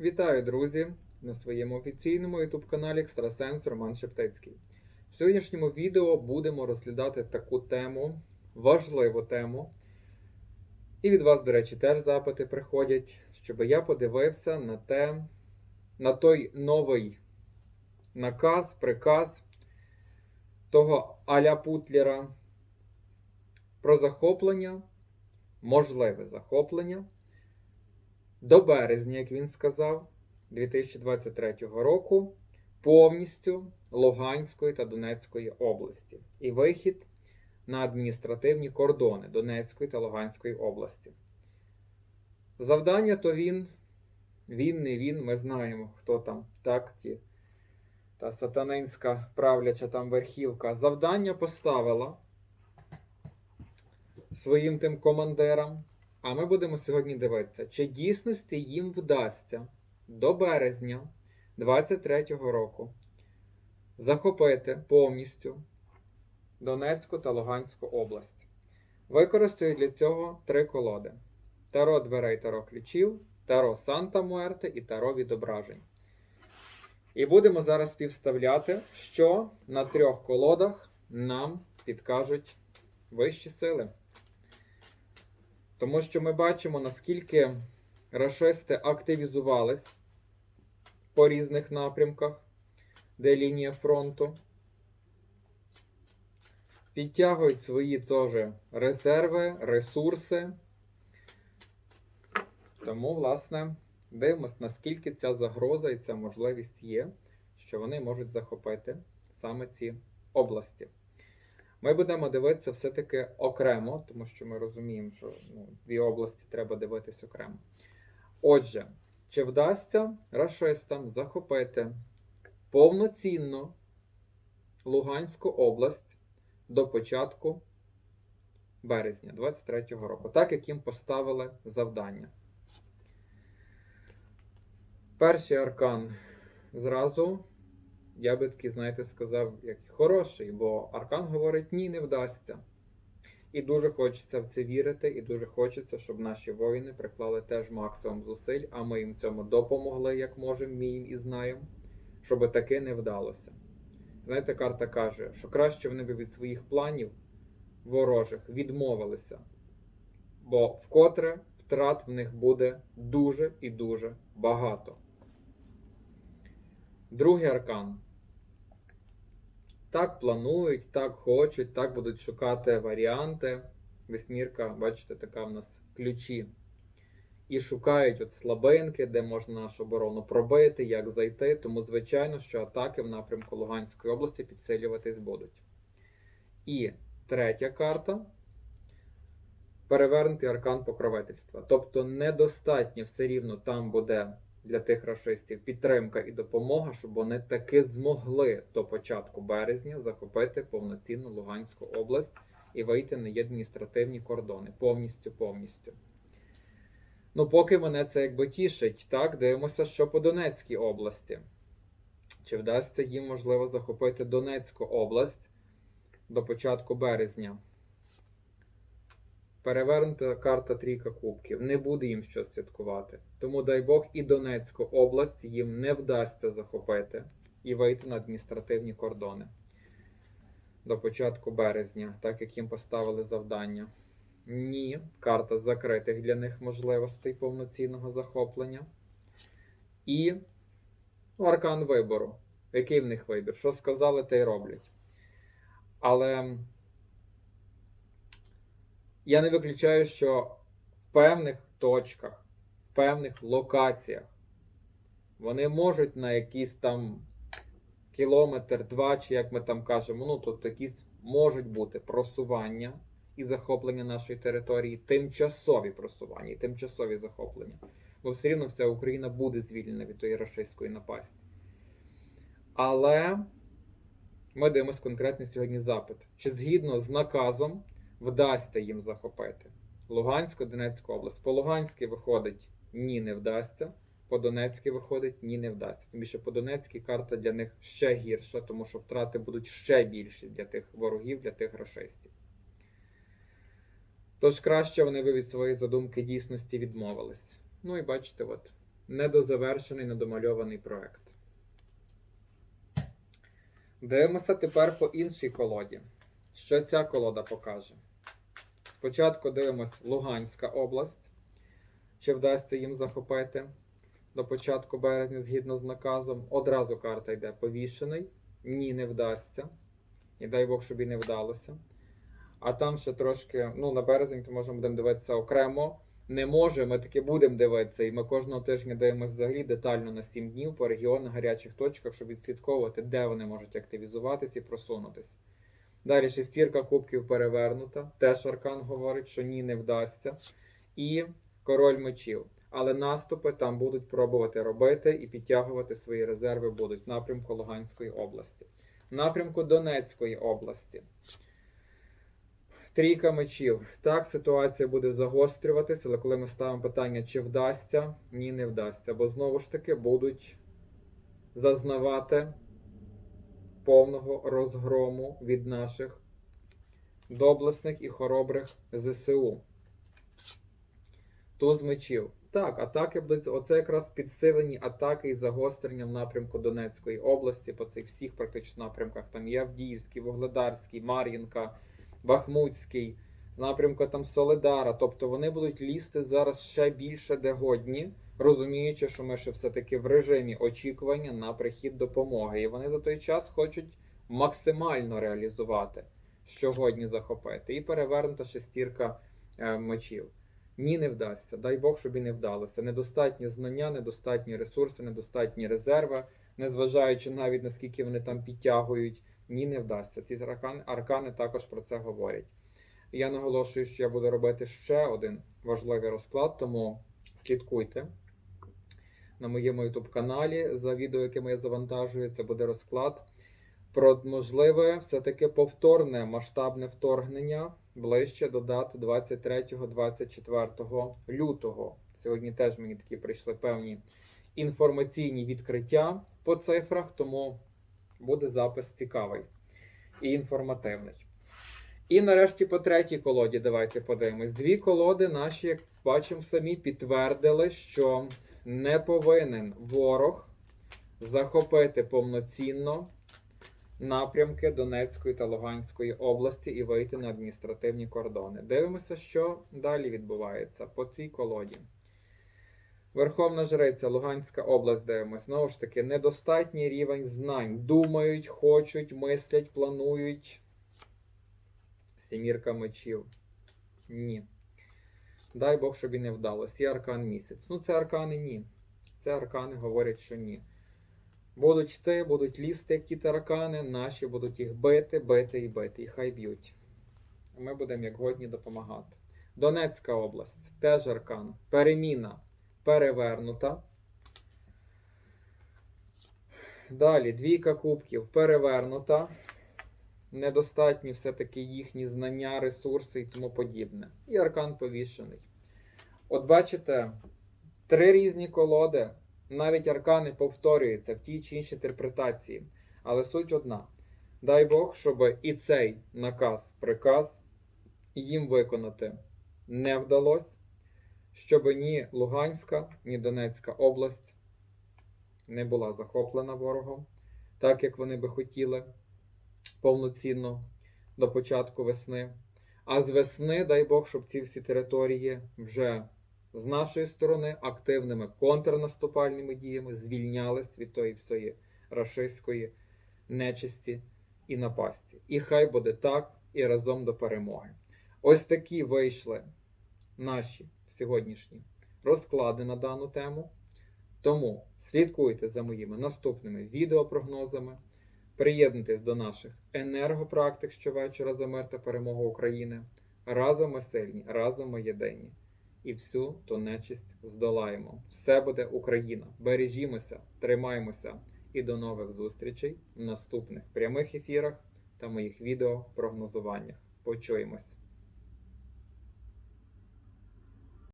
Вітаю, друзі, на своєму офіційному YouTube каналі Екстрасенс Роман Шептицький. В сьогоднішньому відео будемо розглядати таку тему, важливу тему. І від вас, до речі, теж запити приходять, щоб я подивився на те, на той новий наказ, приказ того Аля Путлера про захоплення, можливе захоплення до березня, як він сказав, 2023 року повністю Луганської та Донецької області і вихід на адміністративні кордони Донецької та Луганської області. Завдання то він, він, не він, ми знаємо, хто там так ті. Та сатанинська правляча там верхівка завдання поставила своїм тим командирам. А ми будемо сьогодні дивитися, чи дійсності їм вдасться до березня 23-го року захопити повністю Донецьку та Луганську область. Використаю для цього три колоди: Таро дверей, Таро ключів, Таро Санта Муерте і Таро відображень. І будемо зараз співставляти, що на трьох колодах нам підкажуть вищі сили. Тому що ми бачимо, наскільки рашисти активізувались по різних напрямках, де лінія фронту. Підтягують свої теж резерви, ресурси. Тому, власне, дивимось, наскільки ця загроза і ця можливість є, що вони можуть захопити саме ці області. Ми будемо дивитися все-таки окремо, тому що ми розуміємо, що ну, дві області треба дивитись окремо. Отже, чи вдасться рашистам захопити повноцінно Луганську область до початку березня 23-го року, так як їм поставили завдання? Перший аркан зразу я би таки, знаєте, сказав, як хороший, бо Аркан говорить, ні, не вдасться. І дуже хочеться в це вірити, і дуже хочеться, щоб наші воїни приклали теж максимум зусиль, а ми їм цьому допомогли, як можемо, вміємо і знаємо, щоб таки не вдалося. Знаєте, карта каже, що краще вони би від своїх планів ворожих відмовилися, бо вкотре втрат в них буде дуже і дуже багато. Другий аркан. Так планують, так хочуть, так будуть шукати варіанти. Весьмірка, бачите, така в нас ключі. І шукають от слабинки, де можна нашу оборону пробити, як зайти. Тому, звичайно, що атаки в напрямку Луганської області підсилюватись будуть. І третя карта перевернутий аркан покровительства. Тобто недостатньо все рівно там буде для тих рашистів підтримка і допомога, щоб вони таки змогли до початку березня захопити повноцінну Луганську область і вийти на її адміністративні кордони. Повністю, повністю. Ну, поки мене це якби тішить, так, дивимося, що по Донецькій області. Чи вдасться їм, можливо, захопити Донецьку область до початку березня? Перевернута карта трійка кубків. Не буде їм що святкувати. Тому, дай Бог, і Донецьку область їм не вдасться захопити і вийти на адміністративні кордони до початку березня, так як їм поставили завдання. Ні, карта закритих для них можливостей повноцінного захоплення. І аркан вибору. Який в них вибір? Що сказали, те й роблять. Але. Я не виключаю, що в певних точках, в певних локаціях вони можуть на якийсь там кілометр, два, чи як ми там кажемо, ну тут якісь можуть бути просування і захоплення нашої території, тимчасові просування і тимчасові захоплення. Бо все рівно вся Україна буде звільнена від тої рашистської напасті. Але ми дивимося конкретний сьогодні запит. Чи згідно з наказом вдасться їм захопити Луганську, Донецьку область. По Луганській виходить ні, не вдасться. По Донецькій виходить ні, не вдасться. Тому що по Донецькій карта для них ще гірша, тому що втрати будуть ще більші для тих ворогів, для тих рашистів. Тож краще вони би від своєї задумки дійсності відмовились. Ну і бачите, от недозавершений, недомальований проект. Дивимося тепер по іншій колоді. Що ця колода покаже? Спочатку дивимось Луганська область. Чи вдасться їм захопити до початку березня згідно з наказом. Одразу карта йде повішений. Ні, не вдасться. І дай Бог, щоб і не вдалося. А там ще трошки, ну, на березень, то можемо будемо дивитися окремо. Не може, ми таки будемо дивитися. І ми кожного тижня дивимося взагалі детально на 7 днів по регіонах, гарячих точках, щоб відслідковувати, де вони можуть активізуватися і просунутися. Далі шестірка кубків перевернута. Теж Аркан говорить, що ні, не вдасться. І король мечів. Але наступи там будуть пробувати робити і підтягувати свої резерви будуть в напрямку Луганської області. В напрямку Донецької області. Трійка мечів. Так, ситуація буде загострюватися, але коли ми ставимо питання, чи вдасться, ні, не вдасться. Бо знову ж таки будуть зазнавати повного розгрому від наших доблесних і хоробрих ЗСУ. Туз мечів. Так, атаки будуть. Оце якраз підсилені атаки і загострення в напрямку Донецької області, по цих всіх практично напрямках. Там є Авдіївський, Вугледарський, Мар'їнка, Бахмутський, з напрямку там Солидара. Тобто вони будуть лізти зараз ще більше де годні, розуміючи, що ми ще все-таки в режимі очікування на прихід допомоги. І вони за той час хочуть максимально реалізувати, що годні захопити. І перевернута шестірка е, мечів. Ні, не вдасться. Дай Бог, щоб і не вдалося. Недостатні знання, недостатні ресурси, недостатні резерви, незважаючи навіть наскільки вони там підтягують. Ні, не вдасться. Ці аркани, аркани також про це говорять. Я наголошую, що я буду робити ще один важливий розклад, тому слідкуйте на моєму YouTube каналі за відео, якими я завантажую. Це буде розклад про можливе все-таки повторне масштабне вторгнення ближче до дат 23-24 лютого. Сьогодні теж мені такі прийшли певні інформаційні відкриття по цифрах, тому буде запис цікавий і інформативний. І нарешті по третій колоді давайте подивимось. Дві колоди наші, як бачимо самі, підтвердили, що не повинен ворог захопити повноцінно напрямки Донецької та Луганської області і вийти на адміністративні кордони. Дивимося, що далі відбувається по цій колоді. Верховна Жриця, Луганська область, дивимося. Знову ж таки, недостатній рівень знань. Думають, хочуть, мислять, планують. Сімірка мечів. Ні. Дай Бог, щоб і не вдалося. І аркан місяць. Ну, це аркани ні. Це аркани говорять, що ні. Будуть йти, будуть лізти, як ті таракани, наші будуть їх бити, бити і бити. І хай б'ють. Ми будемо як годні допомагати. Донецька область, теж аркан. Переміна перевернута. Далі двійка кубків перевернута. Недостатні все-таки їхні знання, ресурси і тому подібне. І аркан повішений. От бачите, три різні колоди, навіть аркани повторюються в тій чи іншій інтерпретації. Але суть одна: дай Бог, щоб і цей наказ, приказ їм виконати не вдалося, щоб ні Луганська, ні Донецька область не була захоплена ворогом, так як вони би хотіли повноцінно до початку весни. А з весни, дай Бог, щоб ці всі території вже з нашої сторони активними контрнаступальними діями звільнялись від тої всієї рашистської нечисті і напасті. І хай буде так, і разом до перемоги. Ось такі вийшли наші сьогоднішні розклади на дану тему. Тому слідкуйте за моїми наступними відеопрогнозами. Приєднуйтесь до наших енергопрактик щовечора за мир та перемогу України. Разом ми сильні, разом ми єдині. І всю ту нечисть здолаємо. Все буде Україна. Бережімося, тримаємося і до нових зустрічей в наступних прямих ефірах та моїх відео прогнозуваннях. Почуємось!